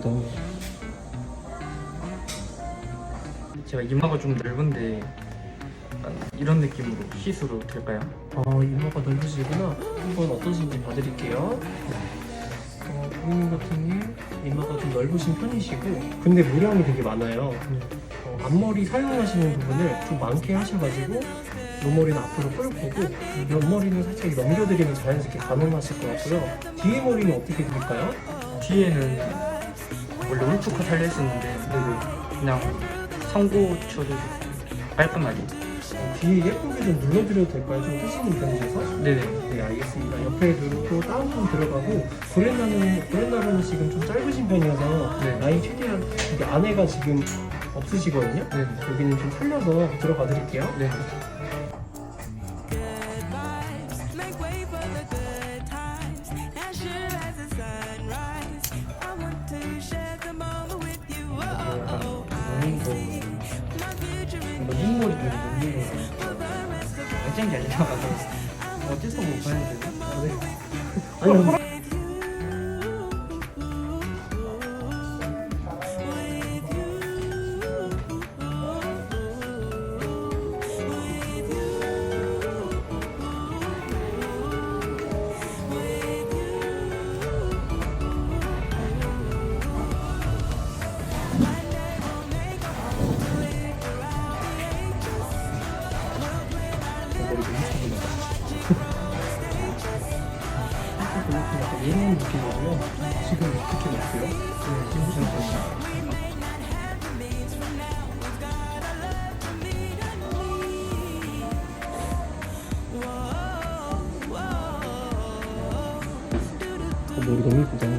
이쁘다. 제가 이마가 좀 넓은데 약간 이런 느낌으로 시스루 될까요? 아 이마가 넓으시구나. 한번 어떠신지 봐드릴게요. 어, 고객님 같은 경우 이마가 좀 넓으신 편이시고 근데 모량이 되게 많아요. 어, 앞머리 사용하시는 부분을 좀 많게 하셔가지고 옆머리는 앞으로 끌 거고 옆머리는 살짝 넘겨드리면 자연스럽게 가능하실 것 같고요. 뒤에 머리는 어떻게 드릴까요? 뒤에는 원래 울프컷 하려 했었는데 그냥 상고 쳐도 깔끔하게 어, 뒤에 예쁘게 좀 눌러드려도 될까요? 좀 크시는 편이셔서? 네네 네 알겠습니다. 옆에 누르고 다운도 들어가고 브랜나는 브랜나는 지금 좀 짧으신 편이어서 네. 라인 최대한 이게 안에가 지금 없으시거든요. 네네 여기는 좀 살려서 들어가 드릴게요. 네. 안 나가서 어째서 못 봐야 되나? 아니 차분하다. 약간 이런 느낌이고요. 지금 어떻게 났어요? 네, 지금 괜찮아요. 어, 머리 너무 예쁘다.